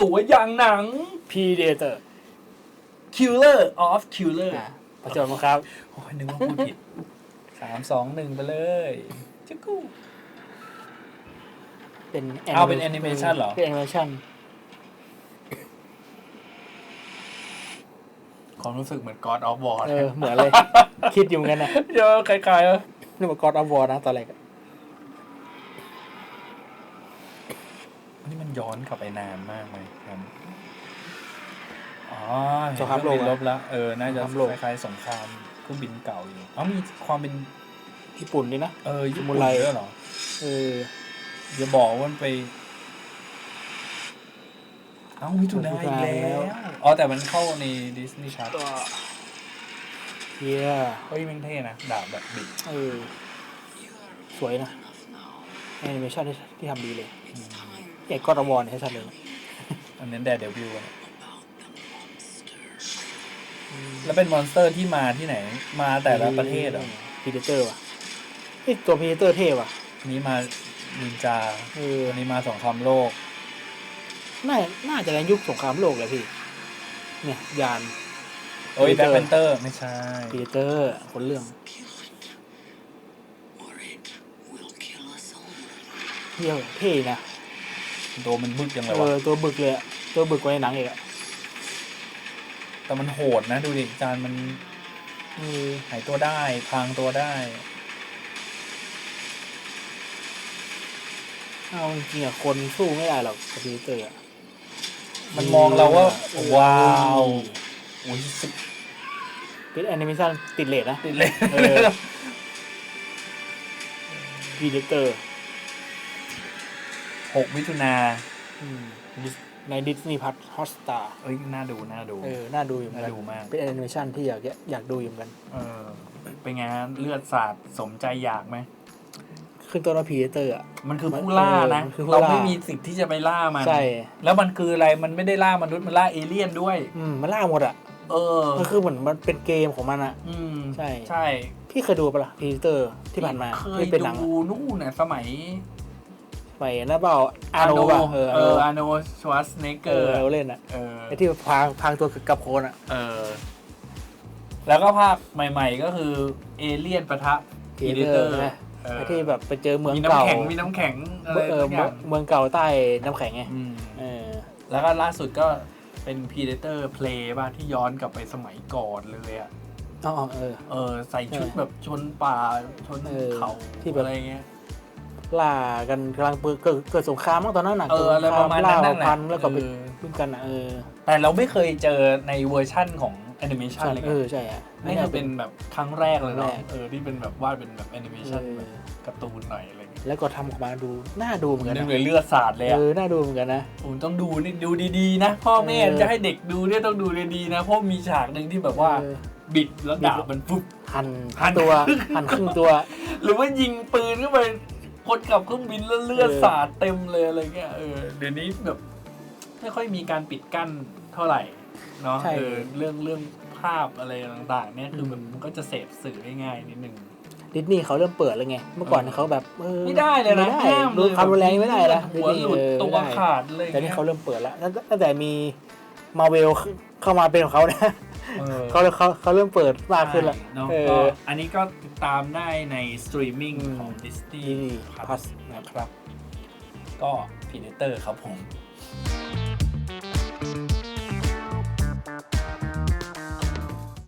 ตั๋วอย่างหนัง Predator Killer of Killer อะประจวบมาครับโอ้ยนึกว่าพูดผิดสามสองหนึ่งไปเลยจิกกู เป็นเอาเป็น animation เหรอ เป็นแอนิเมชันความรู้สึกเหมือน God of War เออ เหมือนเลย คิดอยู่เหมือนกันนะเยอะคล้ายๆวะนึกว่า God of War นะตอนแรกอะ นี่มันย้อนกลับไปนานมากเลยครับอ๋อสงครามโลกเห็นเคองบินลอะบแล้วเออน่าจะสงครามโลก คล้ายๆสงครามเครื่องบินเก่าอยู่อ๋อมีความเป็นญี่ปุ่นนี่นะ เออญี่สมุปุ่นไร ด้วยเหรอเอออย่าบอกว่ามันไป เอ้ามิถุนายนอีกแล้วอ๋อแต่มันเข้าในดิสนีย์ชัตก็เฮียเฮ้ยแม่งเท่นะดาบแบบบิดเออ สวยนะแอนิเมชันที่ที่ทำดีเลยให ญ่ก็ระวอนให้ชัดเลยอันนั้นแดดเดบิวต์อะแล้วเป็นมอนสเตอร์ที่มาที่ไหน มาแต่ละประเทศเหรอพีเดเตอร์ว่ะเฮ้ยตัวพีเดเตอร์เท่ว่ะอันนี้มานินจาเอออันนี้มาสงครามโลก น่า น่าจะในยุคสงครามโลกเลยพี่ เนี่ยยาน โอ้ยแบ็ค Predator แพนเตอร์ไม่ใช่พีเดเตอร์คนเรื่อง or it will kill us all. เที่ยวเท่นะ โดมันบึกยังไงเอวะอตัวบึกเลยอะตัวบึกกว่าในหนังอีกอะแต่มันโหดนะดูดิจานมันเออหายตัวได้พรางตัวได้ เอาจริงๆอะคนสู้ไม่ได้หรอกกับพีเดเตอร์อะมันมองเราว่าเออว้าวอุ้ยสิบเป็นแอนิเมชันติดเลทนะติดเลย เออ พีเดเตอร์ หกมิถุนาในดิสนีย์พัทฮอสตาเอ้ยน่าดูน่าดู เออ น่าดูอยู่เหมือนน่ากันดูมาก เป็นแอนิเมชันที่อยากอยากดูอยู่เหมือนกัน เออ เป็นไงฮะเลือดสาดสมใจอยากไหม ขึ้นต้นว่าพีเตอร์อะ มันคือผู้ล่านะ เออมันคือผู้เราล่า ไม่มีสิทธิ์ที่จะไปล่ามัน ใช่ แล้วมันคืออะไรมันไม่ได้ล่ามนุษย์มันล่าเอเลี่ยนด้วย อืม มันล่าหมดอะ เออมันคือเหมือนมันเป็นเกมของมันอะ อืมใช่ ใช่พี่เคยดูปะล่ะพีเตอร์ที่ผ่านมาเคยที่เป็นหนังดูนู่นน่ะสมัย ไปนะเปล่าอาโนป่ะเออเออาโนออาโนชวัสเนเกเอออร์เราเล่นอะเออไอ้ที่พางพางตัวกับโคนอะเออ แล้วก็ภาคใหม่ ๆ ก็คือเอเลี่ยนปะทะพีพีเตเดอเตอร์ร์นะไอ้ที่แบบไปเจอเมืองมีเก่าน้ำแข็ง มีน้ำแข็งอะไรเออทุกอย่างเมืองเก่าใต้น้ำแข็งไงอืมเออแล้วก็ล่าสุดก็เป็น Predator Play ป่ะที่ย้อนกลับไปสมัยก่อนเลยอะอ๋อเออ เออ ใส่ชุดเออแบบชนป่าชนเออเขาที่แบบอะไรเงี้ย ล่ากันกำลังเปิดเกิดเกิดสงครามมั้งตอนนั้นน่ะเอออะไรประมาณนั้นล่นั่นแหละพันธุ์แล้วก็ไปเออวิ่งกันอะเออแต่เราไม่เคยเจอในเวอร์ชั่นของแอนิเมชันใช่เลยเอไงอใช่อะนี่จะเป็นแบบครั้งแรกเลยเนาะครั้งแรกเออที่เป็นแบบวาดเป็นแบบแอนิเมชันเออแบบการ์ตูนหน่อยอะไรเงี้ยแล้วก็ทำออกมาดูน่าดูเหมือนกันนึกนะเลยเลือดสาดเลยเออะอน่าดูเหมือนกันนะผมต้องดูนี่ดูดีๆนะพ่อแม่เออจะให้เด็กดูเนี่ยต้องดูดีๆนะเพราะมีฉากหนึ่งที่แบบว่าเออบิดแล้วดาบมันปุ๊บหั่นหั่นตัวหั่นครึ่งตัว หรือว่ายิงปืนเข้าไป คนขับเครื่องบินแล้วเลือดเออสาดเต็มเลยอะไรเงี้ยเออเดี๋ยวนี้แบบไม่ค่อยมีการปิดกั้นเท่าไหร่เนาะเออเรื่องเรื่องภาพอะไรต่างๆ เนี่ยคือแบบมันก็จะเสพสื่อได้ง่ายนิดนึง ดิสนีย์เขาเริ่มเปิดแล้วไง เมื่อก่อนเขาแบบเออไม่ได้เลยนะไม่ได้ห้ามดูเลยความรุนแรงไม่ได้นะหัวหลุดดิสนีย์เออตัวไม่ได้ขาดเลยแต่นี่เขาเริ่มเปิดแล้วตั้งตั้งแต่มีมาเวลเข้ามาเป็นของเขานะ เออ เขาเขาเขาเริ่มเปิดมากขึ้นละใช่เนาะเอก็อ อันนี้ก็ติดตามได้ในสตรีมมิ่งอืม ของ Disney Disney Plus Plus นะครับ ก็ Predator ครับผม